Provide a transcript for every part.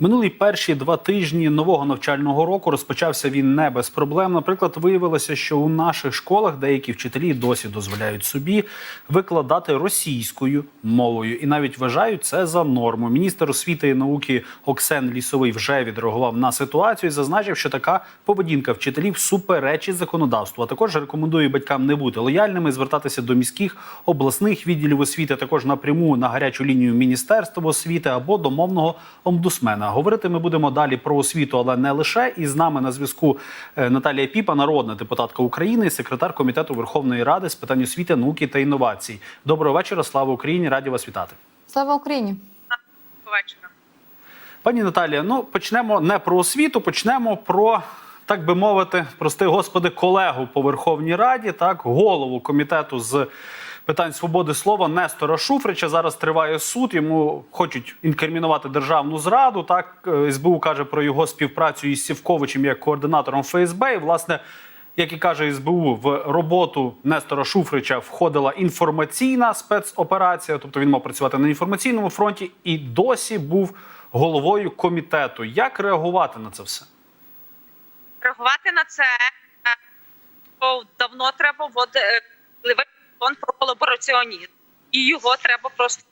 Минулі перші два тижні нового навчального року розпочався він не без проблем. Наприклад, виявилося, що у наших школах деякі вчителі досі дозволяють собі викладати російською мовою і навіть вважають це за норму. Міністр освіти і науки Оксен Лісовий вже відреагував на ситуацію і зазначив, що така поведінка вчителів суперечить законодавству. А також рекомендує батькам не бути лояльними, звертатися до міських обласних відділів освіти, також напряму на гарячу лінію Міністерства освіти або до мовного омбудсмена. Говорити ми будемо далі про освіту, але не лише. І з нами на зв'язку е, Наталія Піпа, народна депутатка України, секретар комітету Верховної Ради з питань освіти, науки та інновацій. Доброго вечора. Слава Україні! Раді вас вітати. Слава Україні! вечора. Пані Наталія, ну почнемо не про освіту, почнемо про. Так би мовити, прости господи, колегу по Верховній Раді, так голову комітету з питань свободи слова Нестора Шуфрича. Зараз триває суд. Йому хочуть інкримінувати державну зраду. Так Е, СБУ каже про його співпрацю із Сівковичем як координатором ФСБ. І власне, як і каже СБУ, в роботу Нестора Шуфрича входила інформаційна спецоперація, тобто він мав працювати на інформаційному фронті і досі був головою комітету. Як реагувати на це все? Реагувати на це е, давно треба вводити закон про колабораціонізм, і його треба просто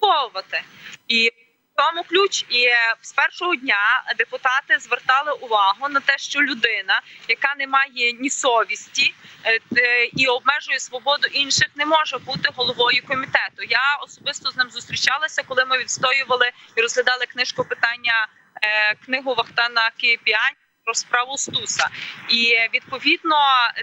виховувати. І в тому ключ. І е, з першого дня депутати звертали увагу на те, що людина, яка не має ні совісті е, е, і обмежує свободу інших, не може бути головою комітету. Я особисто з ним зустрічалася, коли ми відстоювали і розглядали книжку питання книгу Вахтана Кипіань про справу Стуса. І відповідно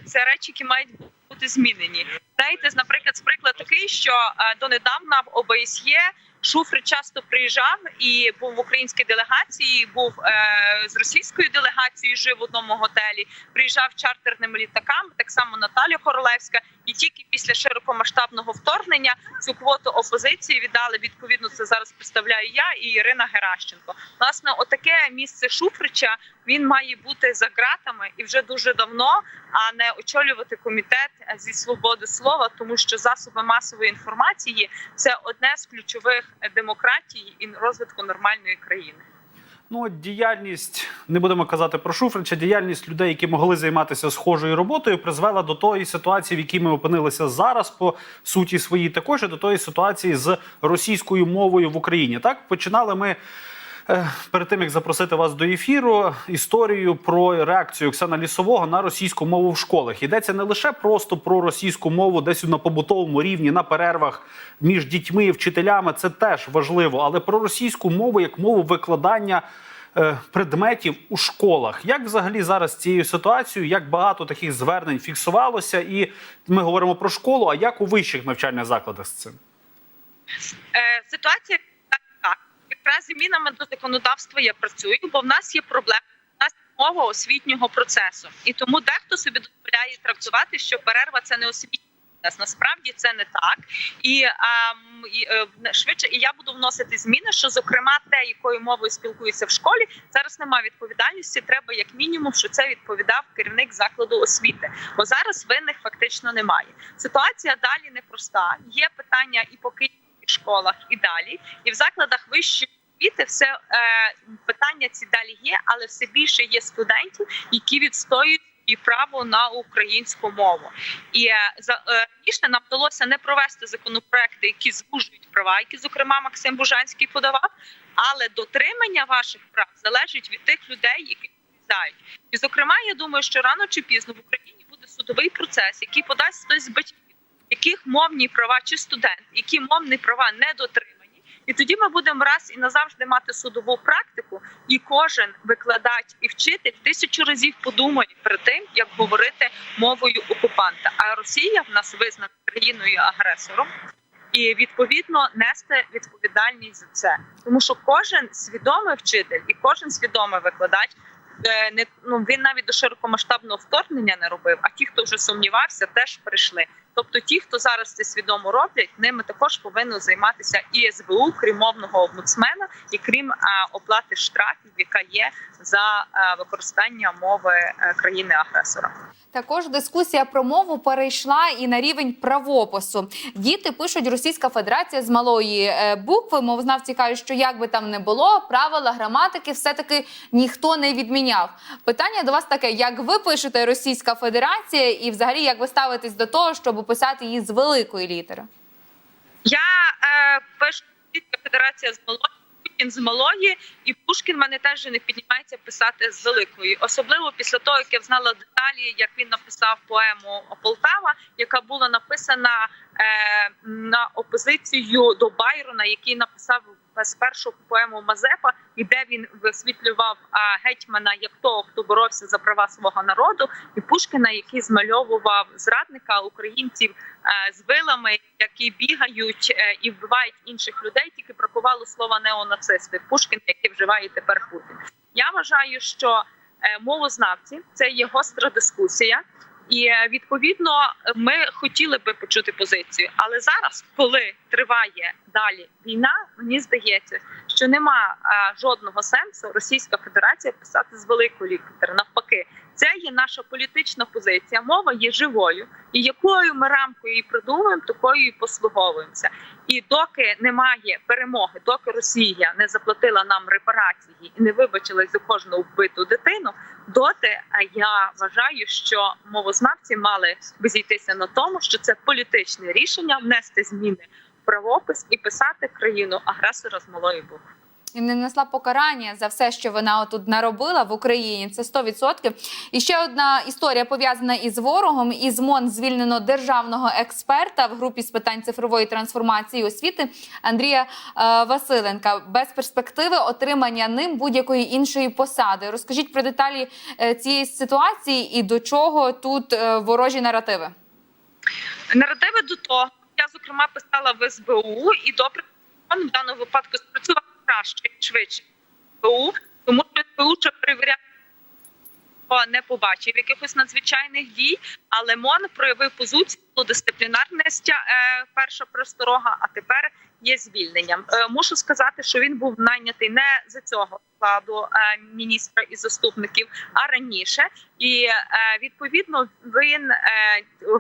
це речі, які мають бути змінені. Знаєте, наприклад, приклад такий, що е, донедавна в ОБСЄ Шуфрич часто приїжджав і був в українській делегації, був е, з російською делегацією, жив в одному готелі. Приїжджав чартерними літаками, так само Наталя Королевська. І тільки після широкомасштабного вторгнення цю квоту опозиції віддали. Відповідно, це зараз представляю я і Ірина Геращенко. Власне, отаке місце Шуфрича він має бути за ґратами і вже дуже давно, а не очолювати комітет зі свободи слова, тому що засоби масової інформації це одне з ключових демократій і розвитку нормальної країни. Ну, діяльність не будемо казати про Шуфрича. Діяльність людей, які могли займатися схожою роботою, призвела до тої ситуації, в якій ми опинилися зараз, по суті своїй, також і до тої ситуації з російською мовою в Україні. Так починали ми. Е, Перед тим як запросити вас до ефіру, історію про реакцію Оксана Лісового на російську мову в школах йдеться не лише просто про російську мову, десь на побутовому рівні, на перервах між дітьми і вчителями. Це теж важливо, але про російську мову як мову викладання е, предметів у школах. Як взагалі зараз цією ситуацією, як багато таких звернень фіксувалося, і ми говоримо про школу, а як у вищих навчальних закладах з цим? Е, ситуація. Якраз змінами до законодавства я працюю, бо в нас є проблема. У нас мова освітнього процесу, і тому дехто собі дозволяє трактувати, що перерва це не освітній процес. Насправді це не так, і, а, і е, швидше і я буду вносити зміни, що зокрема те, якою мовою спілкуються в школі, зараз немає відповідальності. Треба як мінімум, що це відповідав керівник закладу освіти, бо зараз винних фактично немає. Ситуація далі непроста. Є питання і по Києві, школах, і далі, і в закладах вищої. Освіти все е, питання ці далі є, але все більше є студентів, які відстоюють і право на українську мову. І е, за е, раніше нам вдалося не провести законопроекти, які звужують права, які зокрема Максим Бужанський подавав. Але дотримання ваших прав залежить від тих людей, які відповідають. І зокрема, я думаю, що рано чи пізно в Україні буде судовий процес, який подасть хтось з батьків, яких мовні права чи студент, які мовні права не дотримані. І тоді ми будемо раз і назавжди мати судову практику, і кожен викладач і вчитель тисячу разів подумає перед тим, як говорити мовою окупанта. А Росія в нас визнана країною агресором. І відповідно нести відповідальність за це, тому що кожен свідомий вчитель і кожен свідомий викладач е, не ну він навіть до широкомасштабного вторгнення не робив. А ті, хто вже сумнівався, теж прийшли. Тобто, ті, хто зараз це свідомо роблять, ними також повинно займатися і СБУ, крім мовного омбудсмена, і крім оплати штрафів, яка є за використання мови е, країни-агресора. Також дискусія про мову перейшла і на рівень правопису. Діти пишуть Російська Федерація з малої е, букви. Мовознавці кажуть, що як би там не було, правила граматики все-таки ніхто не відміняв. Питання до вас таке: як ви пишете Російська Федерація, і взагалі як ви ставитесь до того, щоб писати її з великої літери? Я е, пишу Федерація з малої. Путін з малої, і Пушкін мене теж не піднімається писати з великої, особливо після того, як я знала деталі, як він написав поему Полтава, яка була написана е, на опозицію до Байрона, який написав з першу поему Мазепа, і де він висвітлював гетьмана як того, хто боровся за права свого народу, і Пушкіна, який змальовував зрадника українців е, з вилами, які бігають е, і вбивають інших людей. Тільки бракувало слова неонацисти. Пушкін, який вживає тепер Путін. Я вважаю, що е, мовознавці це є гостра дискусія. І е, відповідно ми хотіли би почути позицію, але зараз, коли триває далі війна, мені здається, що нема жодного сенсу Російська Федерація писати з великої літери. Навпаки, це є наша політична позиція. Мова є живою, і якою ми рамкою її придумуємо, такою і послуговуємося. І доки немає перемоги, доки Росія не заплатила нам репарації і не вибачилась за кожну вбиту дитину, доти я вважаю, що мовознавці мали би зійтися на тому, що це політичне рішення внести зміни в правопис і писати країну агресора з малої букви. І не несла покарання за все, що вона тут наробила в Україні. Це 100%. І ще одна історія пов'язана із ворогом. Із МОН звільнено державного експерта в групі з питань цифрової трансформації освіти Андрія е, Василенка без перспективи отримання ним будь-якої іншої посади. Розкажіть про деталі е, цієї ситуації і до чого тут е, ворожі наративи. Наративи до того, я зокрема писала в СБУ, і добре в даному випадку спрацював краще і швидше СБУ, тому що СБУ ще перевіряє. Не побачив якихось надзвичайних дій, але МОН проявив позицію дисциплінарність е, перша просторога, а тепер є звільненням. Е, мушу сказати, що він був найнятий не за цього складу е, міністра і заступників, а раніше. І відповідно він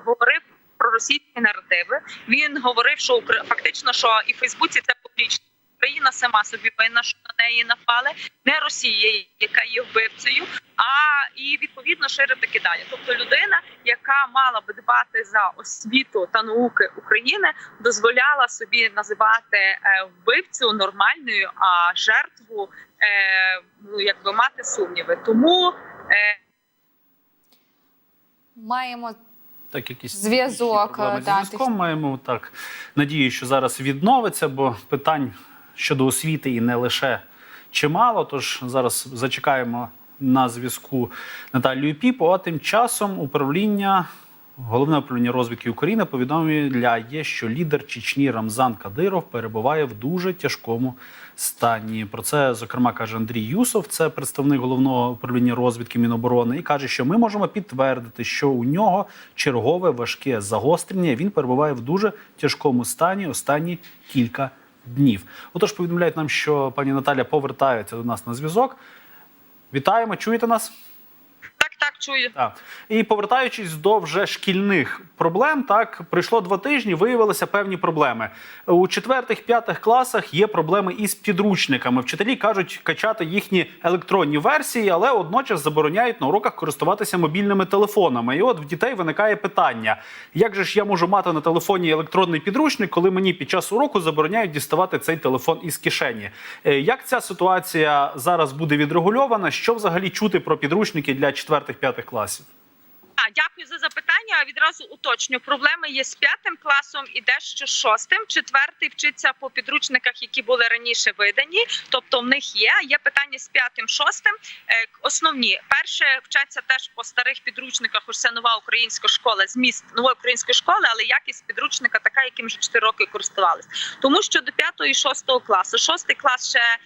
говорив про російські наративи. Він говорив, що фактично, що і в Фейсбуці це публічно. Україна сама собі винна, що на неї напали, не Росія, яка є вбивцею, а і відповідно ширити кидання. Тобто людина, яка мала би дбати за освіту та науки України, дозволяла собі називати е, вбивцю нормальною, а жертву е, ну якби мати сумніви. Тому е, Маємо Так, якісь Зв'язок, зв'язком маємо так. Надію, що зараз відновиться, бо питань щодо освіти і не лише чимало. Тож зараз зачекаємо на зв'язку Наталію Піпо. А тим часом управління. Головне управління розвідки України повідомляє, що лідер Чечні Рамзан Кадиров перебуває в дуже тяжкому стані. Про це зокрема каже Андрій Юсов, це представник головного управління розвідки Міноборони, і каже, що ми можемо підтвердити, що у нього чергове важке загострення. Він перебуває в дуже тяжкому стані останні кілька днів. Отож, повідомляють нам, що пані Наталя повертається до нас на зв'язок. Вітаємо, чуєте нас? Так, чую. Так. І повертаючись до вже шкільних проблем, так пройшло два тижні, виявилися певні проблеми. У четвертих, п'ятих класах є проблеми із підручниками. Вчителі кажуть качати їхні електронні версії, але водночас забороняють на уроках користуватися мобільними телефонами. І от в дітей виникає питання: як же ж я можу мати на телефоні електронний підручник, коли мені під час уроку забороняють діставати цей телефон із кишені? Е, Як ця ситуація зараз буде відрегульована? Що взагалі чути про підручники для четвертих-п'ятих класів? А, дякую за запитання. Відразу уточню. Проблеми є з п'ятим класом і дещо шостим. Четвертий вчиться по підручниках, які були раніше видані. Тобто в них є. Є питання з п'ятим, шостим. Е, Основні перше вчаться теж по старих підручниках. Це нова українська школа, зміст нової української школи, але якість підручника така, яким вже 4 роки користувалися. Тому що до 5 і 6 класу, шостий клас ще е,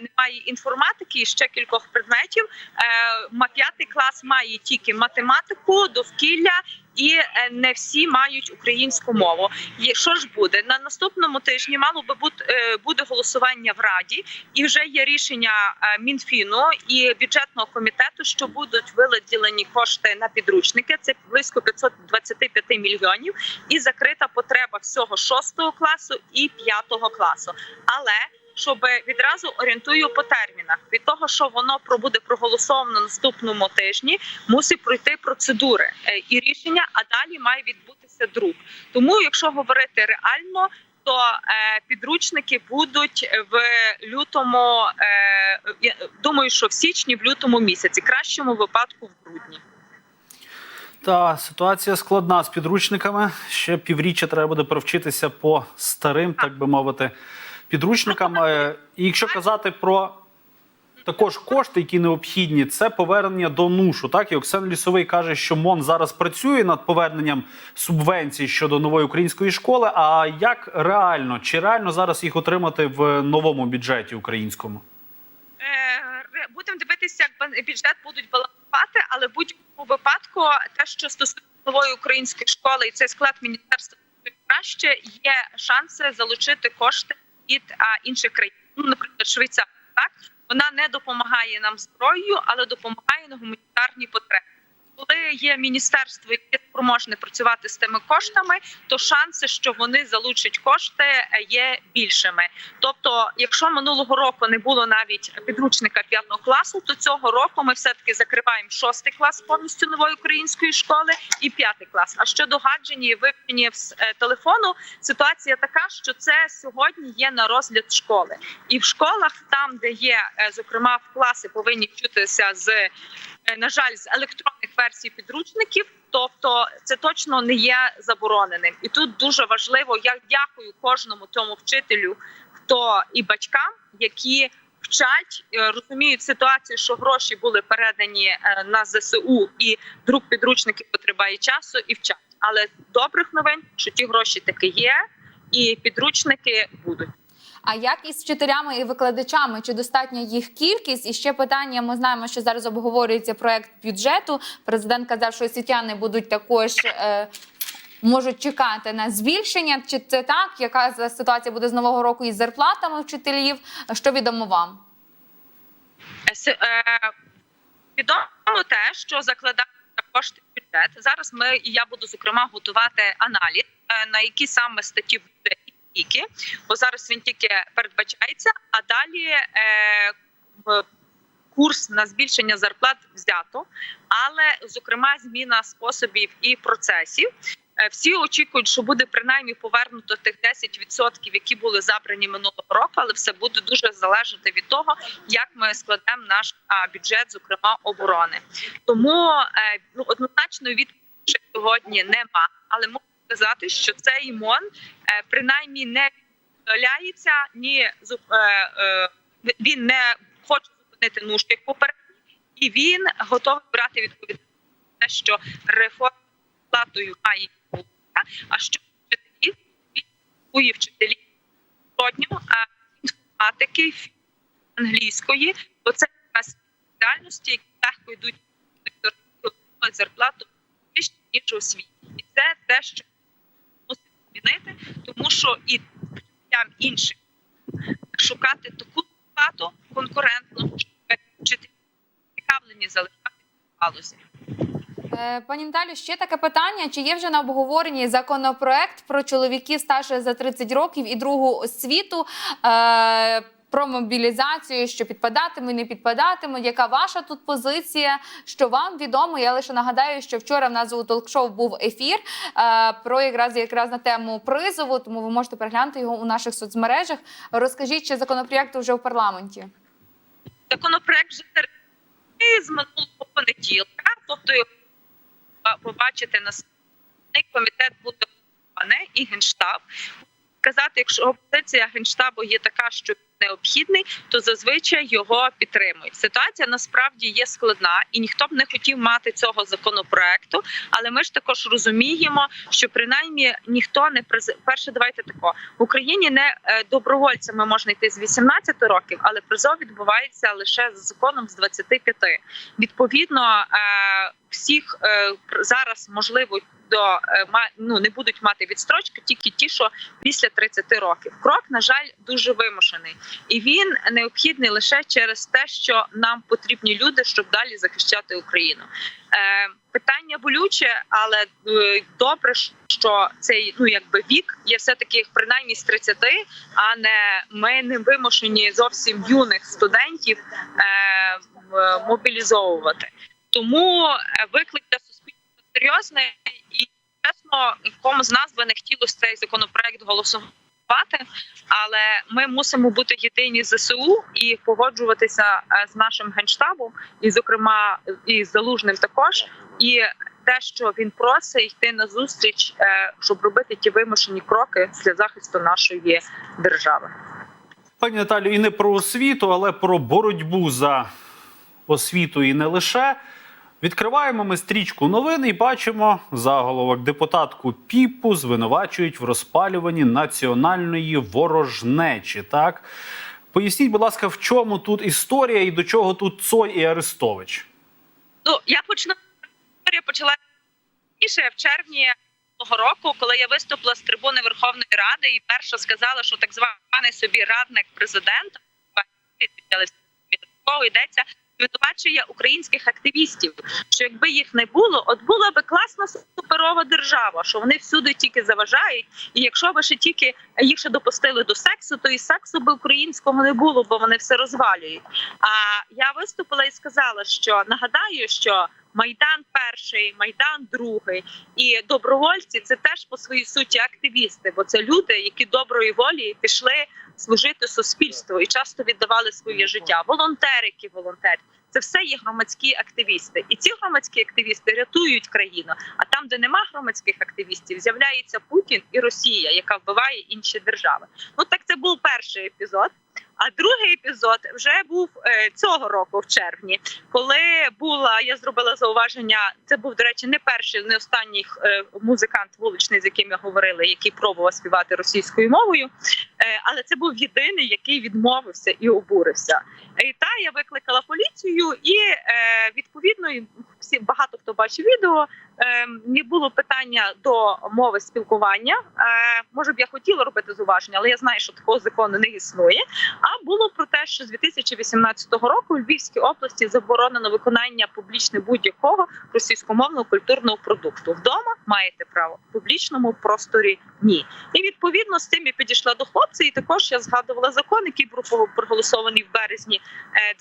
немає інформатики і ще кількох предметів. Е, п'ятий клас має тільки математику, довкілля і е, не всі мають українську мову. Що ж буде на наступному тижні? Мало би бути е, буде голосування в раді, і вже є рішення е, Мінфіну і бюджетного комітету, що будуть виділені кошти на підручники. Це близько 525 мільйонів, і закрита потреба всього 6 класу і 5 класу. Але щоб відразу орієнтую по термінах від того, що воно буде проголосовано на наступному тижні, мусить пройти процедури е, і рішення, а далі має відбутися друк. Тому, якщо говорити реально, то е, підручники будуть в лютому. Е, я думаю, що в січні, в лютому місяці, кращому випадку в грудні. Та ситуація складна з підручниками. Ще півріччя треба буде провчитися по старим, так би мовити, підручникам. Е, І якщо казати про також кошти, які необхідні, це повернення до нушу. Так і Оксан Лісовий каже, що МОН зараз працює над поверненням субвенцій щодо нової української школи. А як реально чи реально зараз їх отримати в новому бюджеті українському? Е, будемо дивитися, як бюджет будуть балансувати, але в будь-якому випадку, те, що стосується нової української школи, і цей склад міністерства краще є шанси залучити кошти від а, інших країн. Ну, наприклад, Швейцарія, так вона не допомагає нам зброєю, але допомагає на гуманітарні потреби. Коли є міністерство, яке спроможне працювати з тими коштами, то шанси, що вони залучать кошти, є більшими. Тобто, якщо минулого року не було навіть підручника п'ятого класу, то цього року ми все таки закриваємо шостий клас повністю нової української школи і п'ятий клас. А щодо гаджені і вивчення е, телефону, ситуація така, що це сьогодні є на розгляд школи, і в школах, там де є е, зокрема в класи, повинні вчитися з на жаль з електронних версій підручників. Тобто це точно не є забороненим, і тут дуже важливо. Я дякую кожному тому вчителю, хто і батькам, які вчать, е, розуміють ситуацію, що гроші були передані е, на ЗСУ, і друк підручників потребує часу і вчать. Але добрих новин, що ті гроші таки є, і підручники будуть. А як із вчителями і викладачами? Чи достатня їх кількість? І ще питання: ми знаємо, що зараз обговорюється проект бюджету. Президент казав, що освітяни будуть також. Е, Можуть чекати на збільшення, чи це так? Яка ситуація буде з нового року із зарплатами вчителів? Що відомо вам? Е, е, Відомо те, що закладається кошти бюджет. Зараз ми і я буду зокрема готувати аналіз, е, на які саме статті буде скільки, бо зараз він тільки передбачається, а далі е, курс на збільшення зарплат взято, але зокрема зміна способів і процесів. Е, Всі очікують, що буде принаймні повернуто тих 10%, які були забрані минулого року, але все буде дуже залежати від того, як ми складемо наш бюджет, зокрема оборони. Тому е, ну однозначно відповіді сьогодні нема, але можу сказати, що цей МОН принаймні не віддаляється, ні е, е, він не хоче зупинити нуж як попередньо, і він готовий брати відповідальність за те, що реформа платою має а що вчителів він вчителів сьогодні інформатики, англійської, бо це якраз спеціальності, які легко йдуть зарплату вище, ніж у освіті. І це те, що змінити, тому що і там інших шукати таку плату конкурентну, щоб цікавлені залишати галузі. Е, Пані Наталю, ще таке питання: чи є вже на обговоренні законопроект про чоловіків старше за 30 років і другу освіту? Про мобілізацію, що підпадатиме, не підпадатиме. Яка ваша тут позиція? Що вам відомо? Я лише нагадаю, що вчора в нас у толк-шоу був ефір е, про якраз якраз на тему призову, тому ви можете переглянути його у наших соцмережах. Розкажіть, чи законопроект вже в парламенті? Законопроект вже з минулого понеділка, тобто побачити на комітет буде і генштаб. Сказати, якщо позиція генштабу є така, що необхідний, то зазвичай його підтримують. Ситуація насправді є складна, і ніхто б не хотів мати цього законопроекту. Але ми ж також розуміємо, що принаймні ніхто не приз... перше. Давайте тако в Україні не е, добровольцями можна йти з 18 років, але призов відбувається лише за законом з 25. Відповідно, е, всіх е, зараз можливо до е, ну, не будуть мати відстрочки, тільки ті, що після 30 років. Крок, на жаль, дуже вимушений, і він необхідний лише через те, що нам потрібні люди, щоб далі захищати Україну. Е, питання болюче, але добре, що цей ну якби вік є все таки принаймні з 30, а не ми не вимушені зовсім юних студентів е, мобілізовувати. Тому е, виклик для суспільства серйозний і чесно, нікому з нас би не хотілося цей законопроект голосувати. Але ми мусимо бути єдині ЗСУ і погоджуватися е, з нашим генштабом, і, зокрема, і з залужним також. І те, що він просить йти на зустріч, е, щоб робити ті вимушені кроки для захисту нашої держави. Пані Наталю, і не про освіту, але про боротьбу за освіту і не лише. Відкриваємо ми стрічку новин і бачимо заголовок депутатку Піпу звинувачують в розпалюванні національної ворожнечі. Так поясніть, будь ласка, в чому тут історія і до чого тут Цой і Арестович? Ну я почну історія почала в червні того року, коли я виступила з трибуни Верховної Ради і перша сказала, що так званий собі радник президента йдеться. Звинувачує українських активістів, що якби їх не було, от була би класна суперова держава, що вони всюди тільки заважають. І якщо би ще тільки їх ще допустили до сексу, то і сексу би українського не було, бо вони все розвалюють. А я виступила і сказала, що нагадаю, що майдан перший, майдан другий і добровольці це теж по своїй суті активісти, бо це люди, які доброї волі пішли служити суспільству і часто віддавали своє життя. Волонтери, які волонтери. Це все є громадські активісти, і ці громадські активісти рятують країну. А там, де нема громадських активістів, з'являється Путін і Росія, яка вбиває інші держави. Ну так це був перший епізод. А другий епізод вже був е, цього року, в червні, коли була я зробила зауваження. Це був до речі, не перший, не останній е, музикант вуличний, з яким я говорила, який пробував співати російською мовою. Е, але це був єдиний, який відмовився і обурився. І та я викликала поліцію, і відповідно всі багато хто бачив відео. Е, не було питання до мови спілкування. Е, може б я хотіла робити зауваження, але я знаю, що такого закону не існує. А було про те, що з 2018 року у Львівській області заборонено виконання публічне будь-якого російськомовного культурного продукту. Вдома маєте право в публічному просторі ні. І відповідно з цим я підійшла до хлопця. І також я згадувала закон, який був проголосований в березні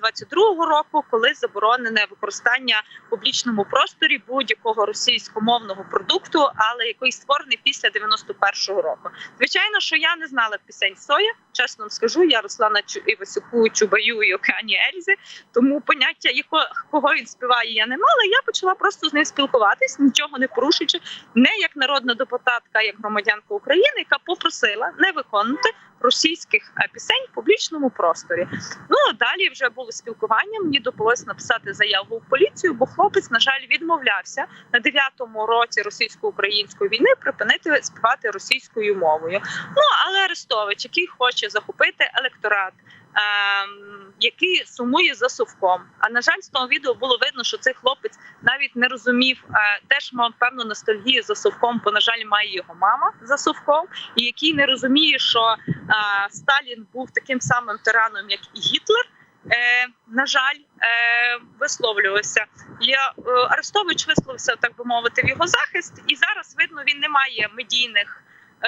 22-го року, коли заборонене використання в публічному просторі будь-якого російськомовного продукту, але який створений після 91-го року. Звичайно, що я не знала пісень Соя. Чесно вам скажу, я росла на Чу- Івасюку, Чубаю і Океані Ельзи. Тому поняття, яко, кого він співає, я не мала. Я почала просто з ним спілкуватись, нічого не порушуючи, не як народна депутатка, як громадянка України, яка попросила не виконувати російських е, пісень в публічному просторі. Ну а далі вже було спілкування. Мені довелося написати заяву в поліцію, бо хлопець, на жаль, відмовлявся на дев'ятому році російсько-української війни припинити співати російською мовою. Ну але Арестович, який хоче захопити електорат. Ем, Який сумує за совком. А на жаль, з того відео було видно, що цей хлопець навіть не розумів, е, теж мав певну ностальгію за совком, бо на жаль, має його мама за совком, і який не розуміє, що е, Сталін був таким самим тираном, як і Гітлер. Е, на жаль, е, висловлювався. Я е, Арестович висловився, так би мовити, в його захист, і зараз видно, він не має медійних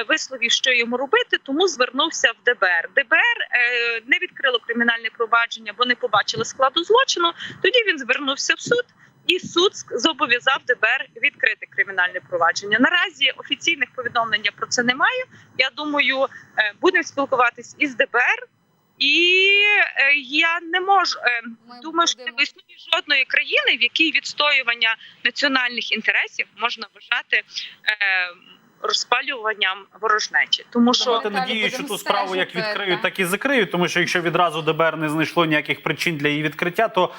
висловів, що йому робити, тому звернувся в ДБР. ДБР е, не відкрило кримінальне провадження, бо не побачили складу злочину. Тоді він звернувся в суд. І суд зобов'язав ДБР відкрити кримінальне провадження. Наразі офіційних повідомлень про це немає. Я думаю, е, будемо спілкуватись із ДБР, і е, я не можу е, Ми думаю, що не існує жодної країни, в якій відстоювання національних інтересів можна вважати е, розпалюванням ворожнечі, тому що Мати надію, що ту справу як відкриють, так. так і закриють. Тому що якщо відразу ДБР не знайшло ніяких причин для її відкриття, то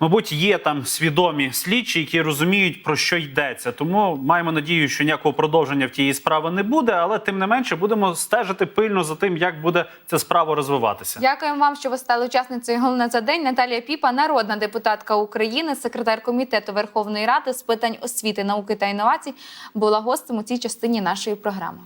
мабуть, є там свідомі слідчі, які розуміють про що йдеться. Тому маємо надію, що ніякого продовження в тієї справи не буде, але тим не менше будемо стежити пильно за тим, як буде ця справа розвиватися. Дякуємо вам, що ви стали учасницею головне за день. Наталія Піпа, народна депутатка України, секретар комітету Верховної Ради з питань освіти, науки та інновацій, була гостем у цій частині нашої програми.